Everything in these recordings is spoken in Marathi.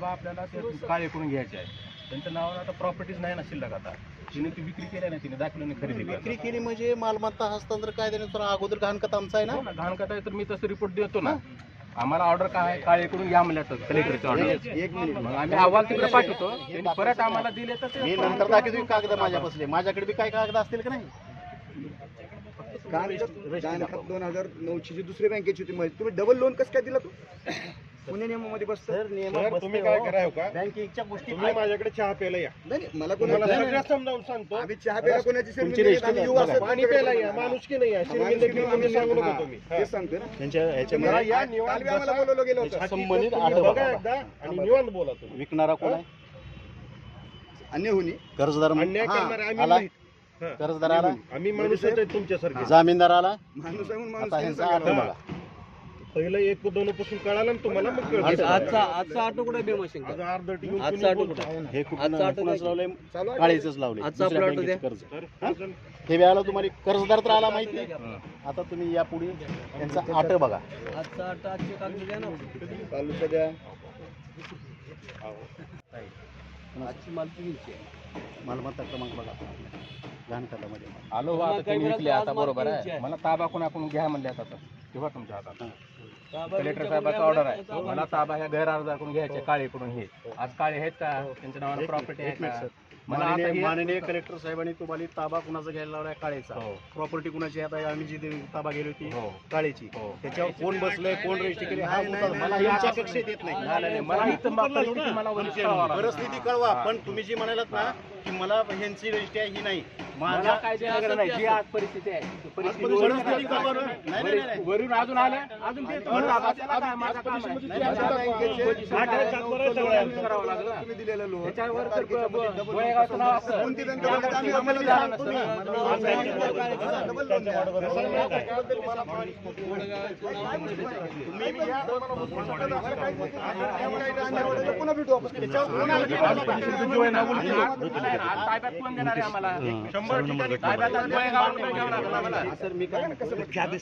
ताबा आपल्याला ते काळे करून घ्यायचे आहे त्यांच्या नावावर आता प्रॉपर्टीज नाही ना शिल्लक आता. तिने ती विक्री केली नाही तिने दाखवलं नाही खरेदी विक्री केली म्हणजे मालमत्ता हस्तांतर कायद्यानुसार अगोदर घाणखत आमचा आहे ना? घाण करता तर मी तसं रिपोर्ट देतो ना. आम्हाला ऑर्डर काय आहे? काळे करून घ्या म्हणल्या कलेक्टरची ऑर्डर एक मिनिट मग आम्ही अहवाल तिकडे पाठवतो. त्यांनी परत आम्हाला दिले तर ते मी नंतर दाखवतो कागद माझ्या बसले माझ्याकडे बी काय कागद असतील का नाही? दोन हजार नऊची जी दुसरी बँकेची होती म्हणजे तुम्ही डबल लोन कसं काय दिला तू? पुणे नियमामध्ये बसतं. सर नियमात सर, बसते तुम्ही काय हो. करा हो का? बँकेच्या गोष्टी तुम्ही माझ्याकडे चहा प्यायला या. नाही नाही, मला तुम्हाला कोणाला सगळं समजावून सांगतो. आम्ही चहा प्यायला कोणाची तुमची शर्मिंदगी आम्ही पाणी प्यायला या माणुसकी नाही या? शर्मिंदगी तुम्ही सांगू नका तुम्ही. हा. सांगतो ना. त्यांच्या ह्याच्यामध्ये या काल निवांत बी आम्हाला बसा. बोलवलं गेलं होतं. संबंधित तुम्ही बघा एकदा आणि निवांत बोला तुम्ही. विकणारा कोण आहे? अन्य होणी कर्जदार अन्याय हा, करणारे आम्ही आला. हा. कर्जदार आला. आम्ही माणूस आहे तुमच्यासारखे. जामीनदार आला. माणूस आहे म्हणून माणूस आता ह्यांचा आठवडा बघा पहिलं एक दोन पासून कळालं ना तुम्हाला मग कळलं. आजचा आजचा आटो कुठे भीमाशंकर आज अर्ध टिकून आजचा कुणी आटो बोलतं. हे कुठं आजचा आठवडा कुणाचं लावलंय? चालू आहे. काळीच लावले आजचा दुसऱ्या आपला आठवडा बँकेचं कर्ज. तर हे? वेळाला तुम्हाला कर्जदार तर आला माहिती आहे? आता तुम्ही यापुढे यांचा आठ बघा. आजचा आटो आजचे कागद द्या ना. चालू सध्या. आजची मालकी घ्यायची आहे. मालमत्ता क्रमांक बघा. लहान खात्यामध्ये आलो बा आता त्यांनी विकले आता बरोबर आहे. मला ताबा कोण आपण घ्या म्हणले आता. तेव्हा तुमच्या हातात कलेक्टर साहेबाचा ऑर्डर आहे. मला ताबा ह्या गैर अर्जाकडून घ्यायचे काळे कडून हे. आज काळे आहेत का? त्यांच्या नावाने प्रॉपर्टी आहे का. मला आता माननीय हे- माननीय कलेक्टर साहेबांनी तुम्हाला ताबा कुणाचा घ्यायला लावलाय? काळेचा. हो. प्रॉपर्टी कुणाची आता आम्ही जी ताबा गेली होती हो. काळेची. हो. त्याच्यावर कोण बसलंय कोण रजिस्ट्री केली हा मुद्दा मला नाही, यांच्या नाही, कक्षेत येत नाही. नाही, नाही, मला परिस्थिती मला कळवावं लागलं. परिस्थिती कळवा पण तुम्ही जी म्हणालात ना की मला ह्यांची रजिस्ट्री आहे ही नाही मला माझ्या काय देणं घेणं नाही जी आज परिस्थिती आहे ती परिस्थिती परिस्थिती वरून- कळवा ना. नाही, नाही, नाही. वरून अजून आले अजून ते तुम्हाला ताबा त्याला काय माझं काम आहे. नाही, माझ्या बँकेचे पोझिशन काय आहे, लोन करावं लागलं ना. तुम्ही दिलेलं लोन त्याच्यावर तर ब- ब- गोळेगावचं नाव असतं. कोणती बँक बघा, आम्ही आम्हाला आम्हाला झालं नसतं ना. डबल लोन द्या. पुन्हा भेटू आपण आज परिस्थिती जो आहे ना उलटी आहे. आज ताब्यात कोण देणार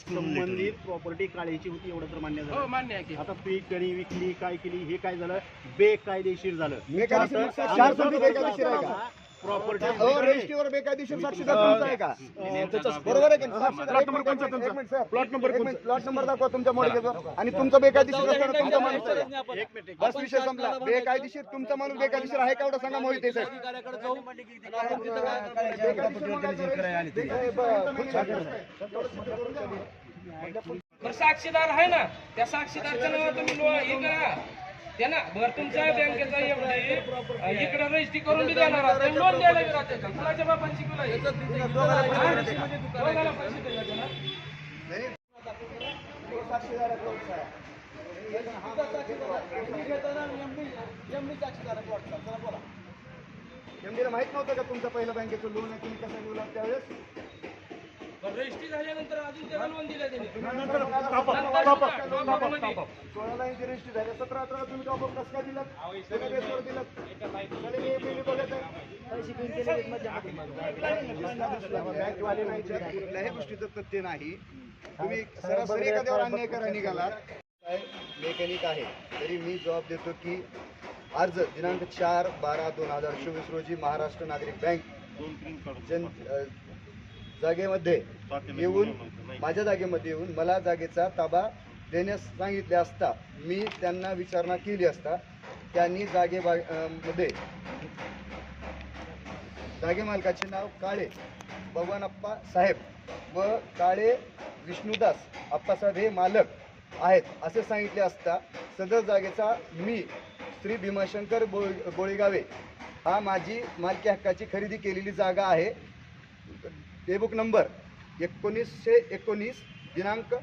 संबंधित प्रॉपर्टी काळीची होती एवढं तर मान्य हो झालं मान्य आहे की. आता पीक कणी विकली काय केली हे काय झालं? बेकायदेशीर झालं. अहो, रजिस्ट्रीवर बेकायदेशीर साक्षीदार तुमचा आहे का? बरोबर आहे की. प्लॉट नंबर प्लॉट दाखवा तुमच्या आणि तुमचा बेकायदेशीर असताना तुमचा माणूस आहे. एक मिनिट बस विषय संपला. बेकायदेशीर तुमचा माणूस बेकायदेशीर आहे का एवढं सांगा मोहिते साहेब साक्षीदार आहे ना. त्या साक्षीदारच्या तुम्ही लो- हे करा. त्या ना बरं तुमच्या बँकेचा एवढा इकडे रजिस्ट्री करून बी देणार लोन द्यायला बी राहते का? कुणाच्या बापांची कुणाला? दोघाला पैसे द्यायचे ना? एमडीला माहीत नव्हतं का तुमचं पहिलं बँकेचं लोन आहे? तुम्ही कसं त्यावेळेस? बरं, रजिस्ट्री झाल्यानंतर अजून त्याला लोन दिलं त्यांनी. नंतर टॉप अप, टॉप अपमध्ये. सोळा लाईनची रजिस्ट्री झाली सतरा अठरा तुम्ही टॉप अप कसं काय दिलं त्याच्या बेसवर दिलं त्याने मी बिल बघत आहे. बँकवाले नाही कुठल्याही गोष्टीचं तथ्य नाही. तुम्ही सरासरी एखाद्यावर अन्याय करा निघालात. मेकॅनिक आहे. तरी मी जबाब देतो की अर्ज दिनांक चार बारा दोन हजार चोवीस रोजी महाराष्ट्र नागरिक बँक जन अ, जागेमध्ये येऊन माझ्या जागेमध्ये येऊन मला जागेचा ताबा देण्यास सांगितले असता मी त्यांना विचारणा केली असता त्यांनी जागे बा अ, मध्ये जागे मालकाचे नाव काळे भगवानप्पा साहेब व काळे विष्णुदास अप्पासाहेब हे मालक आहेत असे सांगितले असता सदर जागेचा मी श्री भीमाशंकर बो गोळेगावे हा माझी मालकी हक्काची खरेदी केलेली जागा आहे. टेबुक नंबर एकोणीसशे एकोणीस दिनांक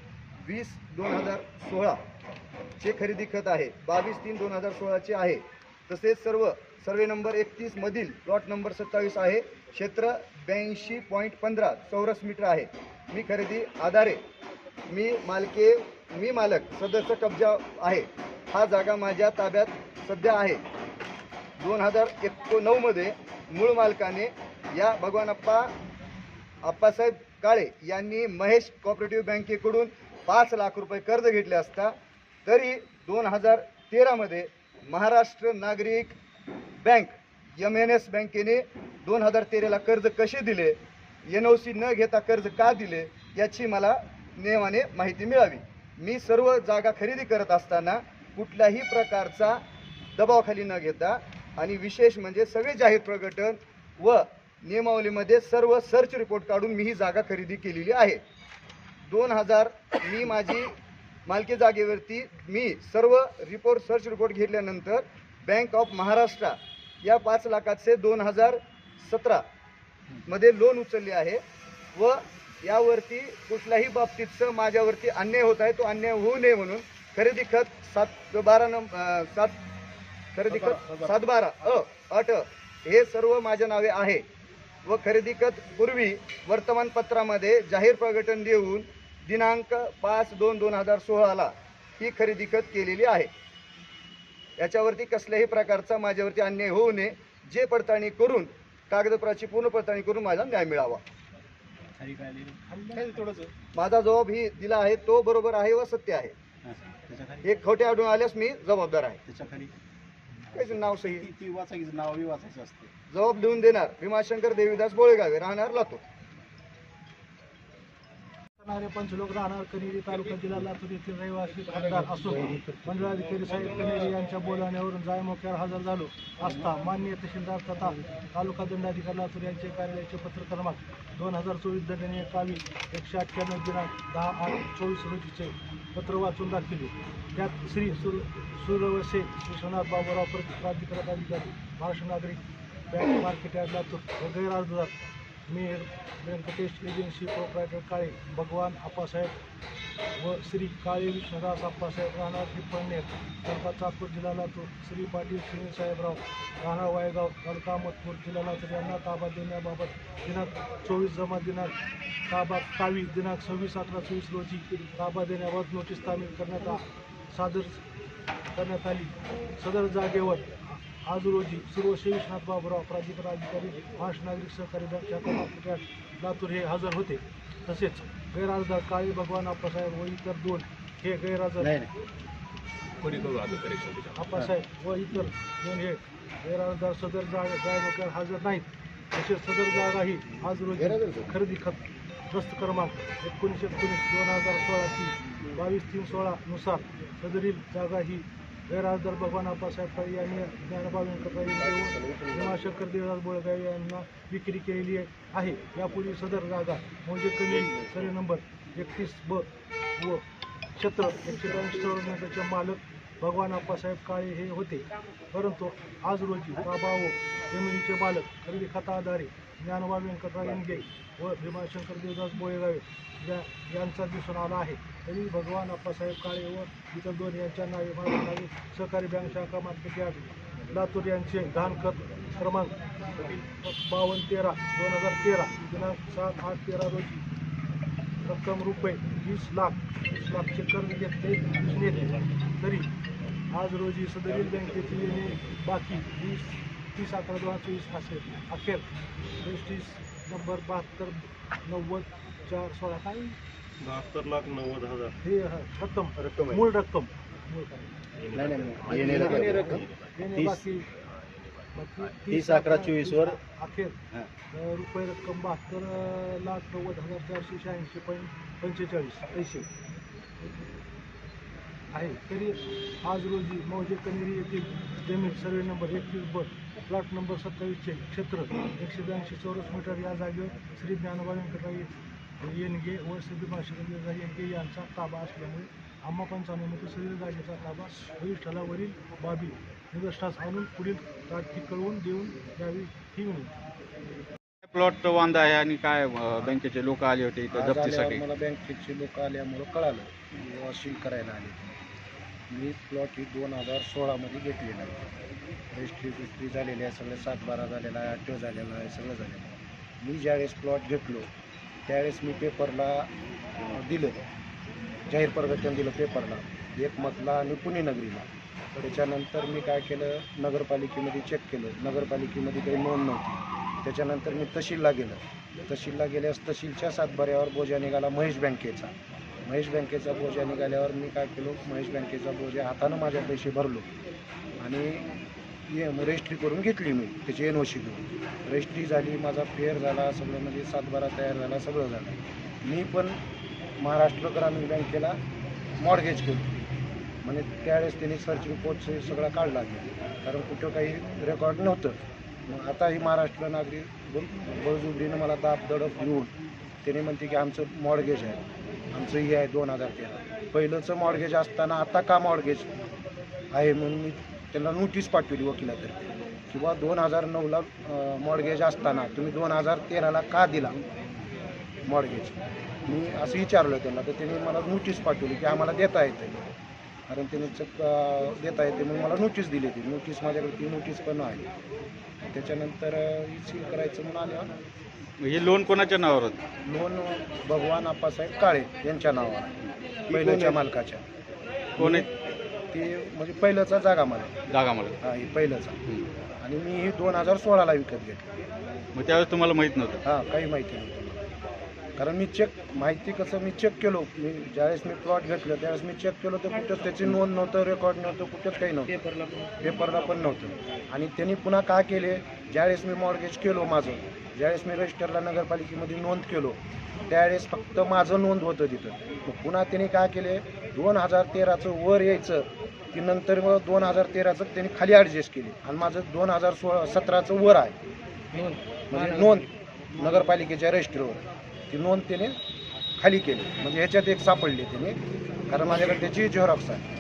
वीस दोन हजार सोळा चे खरेदी खत आहे. बावीस तीन दोन हजार सोळाचे आहे. तसेच सर्व सर्वे नंबर एकतीसमधील प्लॉट नंबर सत्तावीस आहे. क्षेत्र ब्याऐंशी पॉईंट पंधरा चौरस मीटर आहे. मी खरेदी आधारे मी मालके मी मालक सदस्य कब्जा आहे. हा जागा माझ्या ताब्यात सध्या आहे. दोन हजार एकोणनऊमध्ये मूळ मालकाने या भगवानप्पा आप्पासाहेब काळे यांनी महेश कॉपरेटिव्ह बँकेकडून पाच लाख रुपये कर्ज घेतले असता तरी दोन हजार तेरामध्ये महाराष्ट्र नागरिक बँक एम एन एस बँकेने दोन हजार तेराला कर्ज कसे दिले? एन ओ सी न घेता कर्ज का दिले? याची मला नियमाने माहिती मिळावी. मी सर्व जागा खरेदी करत असताना कुठल्याही प्रकारचा दबावखाली न घेता आणि विशेष म्हणजे सगळे जाहीर प्रकटन व नियमावलीमध्ये सर्व सर्च रिपोर्ट काढून मी ही जागा खरेदी केलेली आहे. दोन हजार मी माझी मालकी जागेवरती मी सर्व रिपोर्ट सर्च रिपोर्ट घेतल्यानंतर बँक ऑफ महाराष्ट्र या पाच लाखाचे दोन हजार सतरा मध्ये लोन उचलले आहे व यावरती कुठल्याही बाबतीतचं माझ्यावरती अन्याय होत आहे तो अन्याय होऊ नये म्हणून खरेदी खत सात बारा नंब सात खरेदी खत सात बारा अ अट हे सर्व माझ्या नावे आहे. व खरेदी पूर्वी वर्तमानपत्रामध्ये जाहीर प्रकटन देऊन दिनांक पाच दोन दोन हजार सोळाला ही खरेदी खत केलेली आहे. याच्यावरती कसल्याही प्रकारचा माझ्यावरती अन्याय होऊ नये. जे पडताळणी करून कागदपत्राची पूर्ण पडताळणी करून माझा न्याय मिळावा. माझा जबाब ही दिला आहे तो बरोबर आहे व सत्य आहे. हे खोटे आढळून आल्यास मी जबाबदार आहे. काहीच नाव सही. ती ती वाचायचं नाव बी वाचायचं असते. जबाब लिहून देणार. भीमाशंकर देवीदास बोळेगावे. राहणार लातूर. करणारे पंचलोक राहणार. कनेरी तालुका जिल्हा लातूर येथील रहिवासी खासदार असून मंडळाधिकारी साहेब कनेरी यांच्या बोलाण्यावरून जायमोक्यावर हजर झालो असता मान्य तहसीलदार तथा तालुका दंडाधिकारी लातूर यांचे कार्यालयाचे पत्र क्रमांक दोन हजार चोवीस दंडनीय कावी एकशे अठ्ठ्याण्णव दिनांक दहा आठ चोवीस रोजीचे पत्र वाचून दाखविले त्यात श्री सुर सुरवसे विश्वनाथ बाबूराव प्र- अधिकारी महाराष्ट्र नागरिक बँक मार्केट लातूर वगैरे अर्जदार मी व्यंकटेश एजन्सी प्रोप्रायटर काळे भगवान आप्पासाहेब व श्री काळे विष्णुदास आप्पासाहेब राहणार पिंपळनेर तालुका चाकूर जिल्हा लातूर श्री पाटील सुनील साहेबराव राहणार वायगाव तालुका अहमदपूर जिल्हा लातूर यांना ताबा देण्याबाबत दिनांक चोवीस जमा दिनांक ताबा कावी दिनांक सव्वीस अकरा चोवीस रोजी ताबा देण्याबाबत नोटीस तामील करण्यात सादर करण्यात आली. सदर जागेवर आज रोजी सर्व विश्वनाथ बाबुराव प्राधिकार अधिकारी महाराष्ट्र नागरिक सहकारी बँक लातूर हे हजर होते. तसेच गैरहजर काळे भगवान आप्पासाहेब व इतर दोन हे गैरहजर नाही नाही. आप्पासाहेब व इतर दोन हे गैरहजर सदर जागा हजर नाहीत. तसेच सदर जागा ही आज रोजी खरेदी खत प्रस्त क्रमांक एकोणीसशे एकोणीस दोन हजार सोळाची बावीस तीन सोळानुसार सदरील जागा ही गैरहजर भगवान आप्पासाहेब पाई यांनी ज्ञानबा व्यंकटराव देऊन व भीमाशंकर बोळगाव यांना विक्री केलेली आहे. यापूर्वी सदर जागा म्हणजे कमी सरे नंबर एकतीस ब व क्षेत्र एकशे ब्याऐंशी चौऱ्याण्णवचे मालक भगवान आप्पासाहेब काळे हे होते. परंतु आज रोजी बाबा व जमिनीचे बालक खरेदी खताधारे ज्ञानबा व्यंकटराव यांगे व भीमाशंकर देवदास बोळेगावे या यांचा दिसून आला आहे. तरी भगवान आप्पासाहेब काळे व इतर दोन यांच्या नावे महाराष्ट्र नावे सहकारी बँक शाखा मार्केट यार्ड लातूर यांचे घाणखत क्रमांक बावन्न तेरा दोन हजार तेरा दिनांक सात आठ तेरा रोजी रक्कम रुपये वीस लाख वीस लाखचे कर्ज घेतले दिसून येते तरी आज रोजी सदरील बँकेची येणे बाकी वीस तीस अकरा दोन हजार चोवीस असेल अखेर रजिस्ट्रीज नंबर बहात्तर नव्वद चार सोळा काय? बहात्तर लाख नव्वद हजार. हे रक्कम. रक्कम आहे. मूळ रक्कम. मूळ येणे रक्कम. येणे तीस- बाकी बाकी तीस अकरा चोवीस वर. अखेर रुपये रक्कम बहात्तर लाख नव्वद हजार चारशे शहाऐंशी पॉईंट पंचेचाळीस. पैसे. आहे. तरी आज रोजी मौजे कनेरी येथील जमीन सर्वे नंबर एकवीस ब प्लॉट नंबर सत्तावीसचे क्षेत्र एकशे ब्याऐंशी चौरस मीटर या जागेवर श्री ज्ञानोबा व्यंकटराव येनगे व श्री भीमाशंकर येनगे यांचा ताबा असल्यामुळे आम्हा पंचावन्नमध्ये सदरील जागेचा ताबा विठ्ठलावरील बाबी निदर्शनास आणून पुढील तारखी कळवून देऊन द्यावी ही विनंती. प्लॉट वांदा आहे आणि काय बँकेचे लोक आले होते इथं जप्तीसाठी. मला बँकेचे लोक आल्यामुळं कळालं. वॉशिंग करायला आले. मी प्लॉट ही दोन हजार सोळामध्ये घेतलेला आहे. रजिस्ट्री बिस्ट्री झालेली आहे सगळं सात बारा झालेला आहे अठ्ठेव झालेला आहे सगळं झालेलं आहे. मी ज्यावेळेस प्लॉट घेतलो त्यावेळेस मी पेपरला दिलं. जाहीर प्रकटन दिलं पेपरला एकमतला आणि पुणे नगरीला. त्याच्यानंतर मी काय केलं नगरपालिकेमध्ये चेक केलं. नगरपालिकेमध्ये काही नोंद नव्हती. त्याच्यानंतर मी तहसीलला गेलं. तहसीलला गेल्यास तहसीलच्या सातबाऱ्यावर बोजा निघाला महेश बँकेचा. महेश बँकेचा बोजा निघाल्यावर मी काय केलो महेश बँकेचा बोजा हातानं माझ्या पैसे भरलो. आणि ये रजिस्ट्री करून घेतली मी त्याची एन ओ सी घेऊन. रजिस्ट्री झाली माझा फेअर झाला सगळं म्हणजे सातबारा तयार झाला सगळं झालं. मी पण महाराष्ट्र ग्रामीण बँकेला मॉडगेज केलं. म्हणजे त्यावेळेस त्यांनी सर्च रिपोर्ट सगळं काढला कारण कुठं काही रेकॉर्ड नव्हतं. मग आता ही महाराष्ट्र नागरिक बळजुबडीनं मला दाब दडप घेऊन त्याने म्हणते की आमचं मॉडगेज आहे. आमचं हे आहे दोन हजार तेरा. पहिलंचं मॉडगेज असताना आता का मॉडगेज आहे म्हणून मी त्यांना नोटीस पाठवली वकिलातर्फे. किंवा दोन हजार नऊला मॉडगेज असताना तुम्ही दोन हजार तेराला का दिला मॉडगेज मी असं विचारलं त्यांना तर त्यांनी मला नोटीस पाठवली की आम्हाला देता येते कारण त्यांनी चक देता येते म्हणून मला नोटीस दिली ती. नोटीस माझ्याकडे ती नोटीस पण आहे. त्याच्यानंतर सील करायचं म्हणून आलं. हे लोन कोणाच्या नावावर होतं? लोन भगवान आप्पासाहेब काळे यांच्या नावावर. पहिल्याच्या मालकाच्या. कोण आहे? ते म्हणजे पहिल्याचा जागा मला जागा मला हा ही पहिल्याचा. आणि मी ही दोन हजार सोळाला विकत घेतली. मग त्यावेळेस तुम्हाला माहीत नव्हतं? हां काही माहिती नव्हतं. मला. कारण मी चेक माहिती कसं मी चेक केलो. मी ज्यावेळेस मी प्लॉट घेतलं त्यावेळेस मी चेक केलो तर कुठंच त्याची नोंद नव्हतं रेकॉर्ड नव्हतं कुठंच काही नव्हतं. पेपरला पण. नव्हतं. आणि त्यांनी पुन्हा का केले? ज्यावेळेस मी मॉडगेज केलो माझं ज्यावेळेस मी रजिस्टरला नगरपालिकेमध्ये नोंद केलो त्यावेळेस फक्त माझं नोंद होतं तिथं. पुन्हा त्यांनी काय केले? दोन हजार तेराचं वर यायचं ती नंतर मग दोन हजार तेराचं त्यांनी खाली ॲडजस्ट केली. आणि माझं दोन हजार सोळा सतराचं वर आहे. म्हणजे नोंद नगरपालिकेच्या रजिस्टरवर ती नोंद त्याने खाली केली. म्हणजे ह्याच्यात एक सापडली त्याने कारण माझ्याकडे त्याची झेरॉक्स आहे.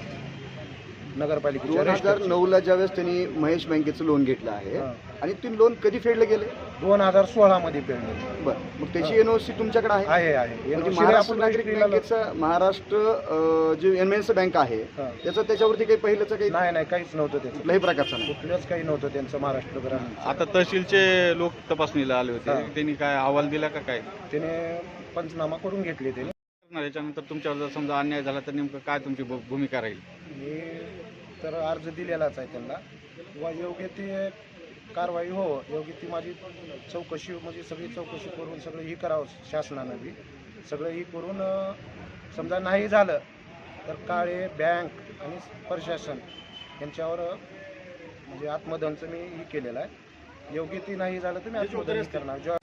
नगरपालिकेच्या दोन हजार register ची. नऊला ज्यावेळेस त्यांनी महेश बँकेचं लोन घेतलं आहे हा. आणि ते लोन कधी फेडले गेले? दोन हजार सोळामध्ये पेडले बरं मग त्याची एनओसी तुमच्याकडे आहे? आहे आहे. म्हणजे NOC महाराष्ट्र आपण नागरिक registry ला- बँकेचं महाराष्ट्र अं, जे एनएस बँक आहे हा. त्याचं त्याच्यावरती काही पहिल्याचं काही नाही नाही काहीच नव्हतं त्याचं. कुठल्याही प्रकारचं नाही. कुठलंच काही नव्हतं त्यांचं महाराष्ट्र ग्रामीण. आता तहसीलचे लोक तपासणीला आले होते. हा. त्यांनी काय अहवाल दिला का काय? त्याने पंचनामा करून घेतले त्याने. याच्यानंतर तुमच्यावर जर समजा अन्याय झाला तर नेमकं काय तुमची भू- भूमिका राहील? मी तर अर्ज दिलेलाच आहे त्यांना. किंवा योग्य ती कारवाई हो योग्य ती माझी चौकशी म्हणजे सगळी चौकशी करून सगळं ही करावं शासनानं बी. सगळं ही करून अं, समजा नाही झालं तर काळे बँक आणि प्रशासन यांच्यावर अं, म्हणजे आत्मदहनचं मी ही केलेलं आहे. योग्य ती नाही झालं तर मी आत्मदहन करणार. जेव्हा